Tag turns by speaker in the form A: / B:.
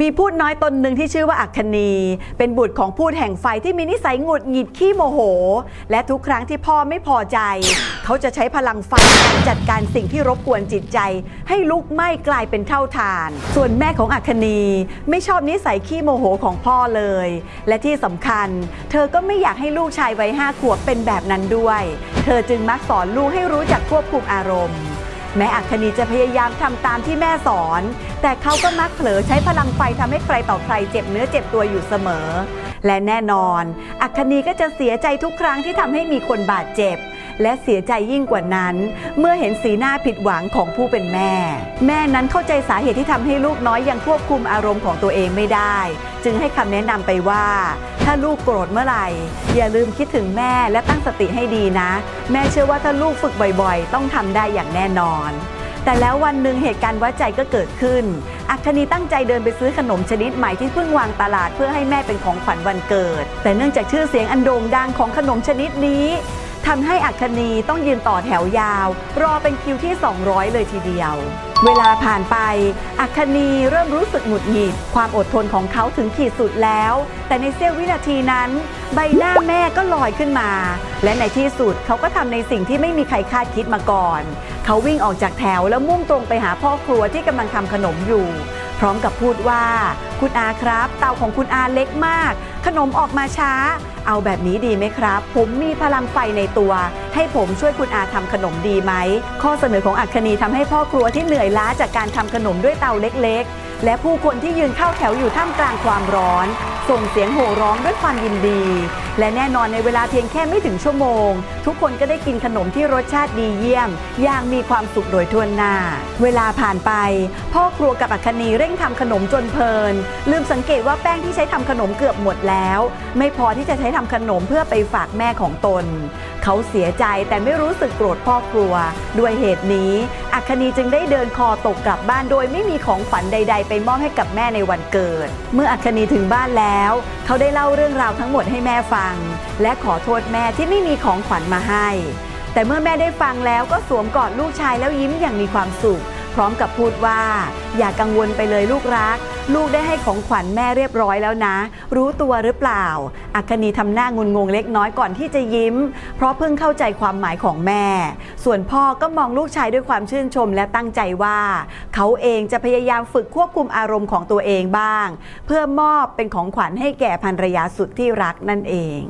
A: มีพูดน้อยตนหนึ่งที่ชื่อว่าอัคคณีเป็นบุตรของพูดแห่งไฟที่มีนิสัยหงุดหงิดขี้โมโห และทุกครั้งที่พ่อไม่พอใจ เขาจะใช้พลังไฟในการจัดการสิ่งที่รบกวนจิตใจ ให้ลุกไหม้กลายเป็นเท่าฐาน ส่วนแม่ของอัคคณีไม่ชอบนิสัยขี้โมโหของพ่อเลย และที่สำคัญ เธอก็ไม่อยากให้ลูกชายวัยห้าขวบเป็นแบบนั้นด้วย เธอจึงมักสอนลูกให้รู้จักควบคุมอารมณ์ แม้อัคคณีจะพยายามทำตามที่แม่สอน แต่เขาก็มักเผลอใช้พลังไฟทำให้ใครต่อใครเจ็บเนื้อเจ็บตัวอยู่เสมอ และแน่นอน อัคคณีก็จะเสียใจทุกครั้งที่ทำให้มีคนบาดเจ็บ และเสียใจยิ่งกว่านั้น เมื่อเห็นสีหน้าผิดหวังของผู้เป็นแม่ แม่นั้นเข้าใจสาเหตุที่ทำให้ลูกน้อยยังควบคุมอารมณ์ของตัวเองไม่ได้ จึงให้คำแนะนำไปว่า ถ้าลูกโกรธเมื่อไหร่ อย่าลืมคิดถึงแม่และตั้งสติให้ดีนะ แม่เชื่อว่าถ้าลูกฝึกบ่อยๆ ต้องทำได้อย่างแน่นอน แต่แล้ววันหนึ่งเหตุการณ์วัดใจก็เกิดขึ้น อัคคณีตั้งใจเดินไปซื้อขนมชนิดใหม่ที่เพิ่งวางตลาดเพื่อให้แม่เป็นของขวัญวันเกิด แต่เนื่องจากชื่อเสียงอันโด่งดังของขนมชนิดนี้ ทำให้อัคคีต้องยืนต่อแถวยาว รอเป็นคิวที่ 200 เลยทีเดียว เวลาผ่านไปอัคคีเริ่มรู้สึกหงุดหงิด ความอดทนของเขาถึงขีดสุดแล้ว แต่ในเสี้ยววินาทีนั้น ใบหน้าแม่ก็ลอยขึ้นมา และในที่สุดเขาก็ทำในสิ่งที่ไม่มีใครคาดคิดมาก่อน เขาวิ่งออกจากแถวแล้วมุ่งตรงไปหาพ่อครัวที่กำลังทำขนมอยู่ พร้อมกับพูดว่า คุณอาครับ เตาของคุณอาเล็กมาก ขนมออกมาช้า เอาแบบนี้ดีไหมครับ ผมมีพลังไฟในตัว ให้ผมช่วยคุณอาทำขนมดีไหม ข้อเสนอของอัคคณีทำให้พ่อครัวที่เหนื่อยล้าจากการทำขนมด้วยเตาเล็กๆ และผู้คนที่ยืนเข้าแถวอยู่ท่ามกลางความร้อน ส่งเสียงโห่ร้องด้วยความยินดี และแน่นอนในเวลาเพียงแค่ไม่ถึงชั่วโมง ทุกคนก็ได้กินขนมที่รสชาติดีเยี่ยม อย่างมีความสุขโดยทั่วหน้า เวลาผ่านไป พ่อครัวกับอัคคณีเร่งทำขนมจนเพลิน ลืมสังเกตว่าแป้งที่ใช้ทำขนมเกือบหมดแล้ว ไม่พอที่จะใช้ทำขนมเพื่อไปฝากแม่ของตน เขาเสียใจแต่ไม่รู้สึกโกรธพ่อครัว ด้วยเหตุนี้ อัคคณีจึงได้เดินคอตกกลับบ้านโดยไม่มีของฝันใด ๆ ไปมอบให้กับแม่ในวันเกิด เมื่ออัคคณีถึงบ้านแล้วเขาได้เล่าเรื่องราวทั้งหมดให้แม่ฟัง และขอโทษแม่ที่ไม่มีของขวัญมาให้ แต่เมื่อแม่ได้ฟังแล้วก็สวมกอดลูกชายแล้วยิ้มอย่างมีความสุข พร้อมกับพูดว่า อย่ากังวลไปเลยลูกรัก ลูกได้ให้ของขวัญแม่เรียบร้อยแล้วนะ รู้ตัวหรือเปล่า อัคคณีทำหน้างุนงงเล็กน้อยก่อนที่จะยิ้ม เพราะเพิ่งเข้าใจความหมายของแม่ ส่วนพ่อก็มองลูกชายด้วยความชื่นชมและตั้งใจว่า เขาเองจะพยายามฝึกควบคุมอารมณ์ของตัวเองบ้าง เพื่อมอบเป็นของขวัญให้แก่ภรรยาสุดที่รักนั่นเอง